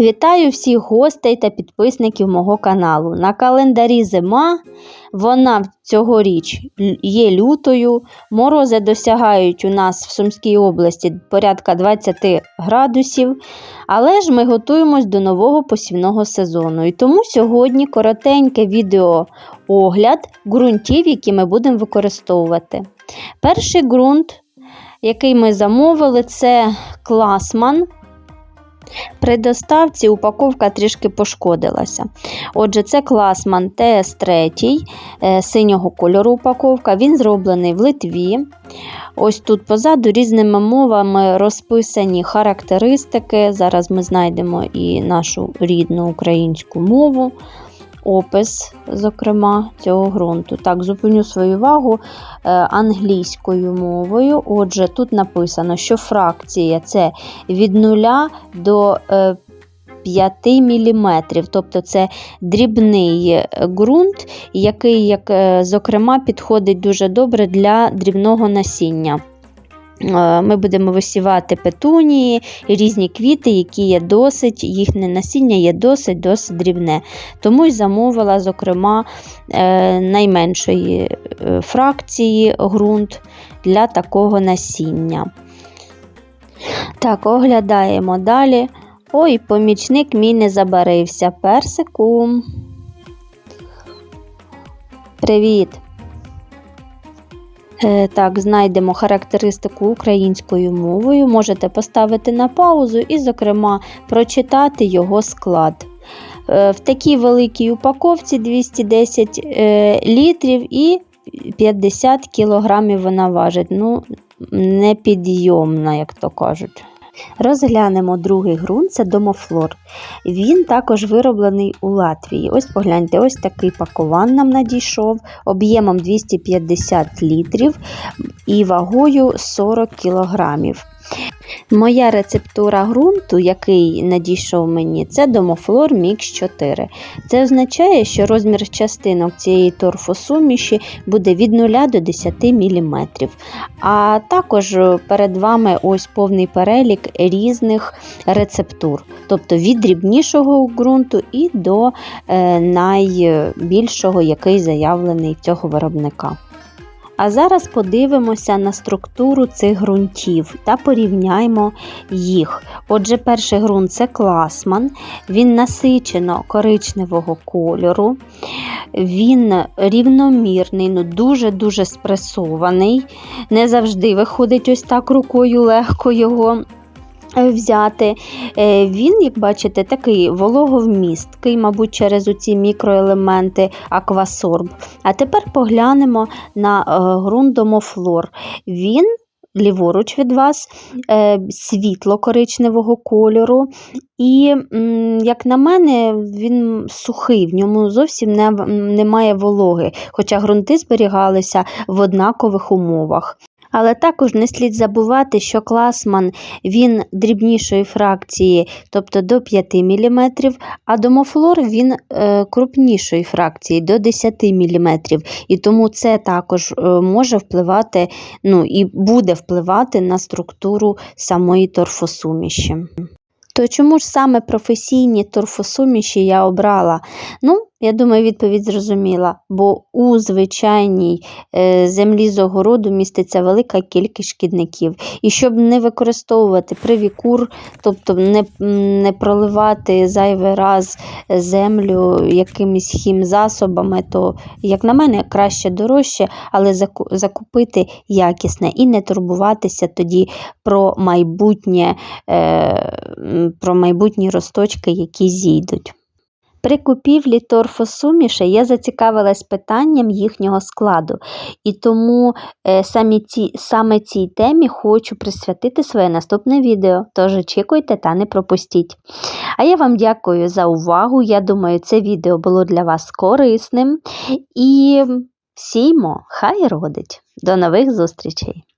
Вітаю всіх гостей та підписників мого каналу. На календарі зима, вона цьогоріч є лютою. Морози досягають у нас в Сумській області порядка 20 градусів. Але ж ми готуємось до нового посівного сезону. І тому сьогодні коротеньке відеоогляд ґрунтів, які ми будемо використовувати. Перший ґрунт, який ми замовили, це класман. При доставці упаковка трішки пошкодилася. Отже, це класман ТС3 е, синього кольору упаковка. Він зроблений в Литві. Ось тут позаду різними мовами розписані характеристики. Зараз ми знайдемо і нашу рідну українську мову. Опис, зокрема, цього ґрунту. Так, зупиню свою увагу е, англійською мовою. Отже, тут написано, що фракція це від 0 до е, 5 мм, тобто це дрібний е, ґрунт, який, як, е, зокрема, підходить дуже добре для дрібного насіння. Е, Ми будемо висівати петунії і різні квіти, які є досить, їхнє насіння є досить досить дрібне. Тому й замовила, зокрема, е, найменшої е, фракції ґрунт для такого насіння. Так, оглядаємо далі. Ой, помічник мій не забарився. Персику. Привіт. Е, Так, знайдемо характеристику українською мовою. Можете поставити на паузу і, зокрема, прочитати його склад. Е, В такій великій упаковці 210 е, літрів і 50 кілограмів вона важить. Ну, непідйомна, як то кажуть. Розглянемо другий ґрунт це домофлор. Він також вироблений у Латвії. Ось погляньте, ось такий пакован нам надійшов об'ємом 250 літрів і вагою 40 кілограмів. Моя рецептура ґрунту, який надійшов мені, це домофлор Мікс 4. Це означає, що розмір частинок цієї торфосуміші буде від 0 до 10 мм. А також перед вами ось повний перелік різних рецептур, тобто від дрібнішого ґрунту і до е, найбільшого, який заявлений цього виробника. А зараз подивимося на структуру цих ґрунтів та порівняємо їх. Отже, перший ґрунт це класман, він насичено коричневого кольору, він рівномірний, ну дуже-дуже спресований. Не завжди виходить ось так рукою легко його взяти. Е, Він, як бачите, такий вологовмісткий, мабуть, через оці мікроелементи аквасорб. А тепер поглянемо на е, ґрунт домофлор. Він ліворуч від вас е, світло-коричневого кольору. І, як на мене, він сухий, в ньому зовсім не, немає вологи, хоча ґрунти зберігалися в однакових умовах. Але також не слід забувати, що класман він дрібнішої фракції, тобто до 5 мм, а домофлор він е, крупнішої фракції до 10 мм. І тому це також е, може впливати, ну і буде впливати на структуру самої торфосуміші. То чому ж саме професійні торфосуміші я обрала? Ну, я думаю, відповідь зрозуміла, бо у звичайній е, землі з огороду міститься велика кількість шкідників. І щоб не використовувати привікур, тобто не, не проливати зайвий раз землю якимись хімзасобами, то, як на мене, краще дорожче, але закупити якісне і не турбуватися тоді про майбутнє, е, про майбутні росточки, які зійдуть. При купівлі торфосуміші я зацікавилась питанням їхнього складу, і тому е, самі ці, саме цій темі хочу присвятити своє наступне відео, тож очікуйте та не пропустіть. А я вам дякую за увагу. Я думаю, це відео було для вас корисним. І сіймо, хай родить. До нових зустрічей!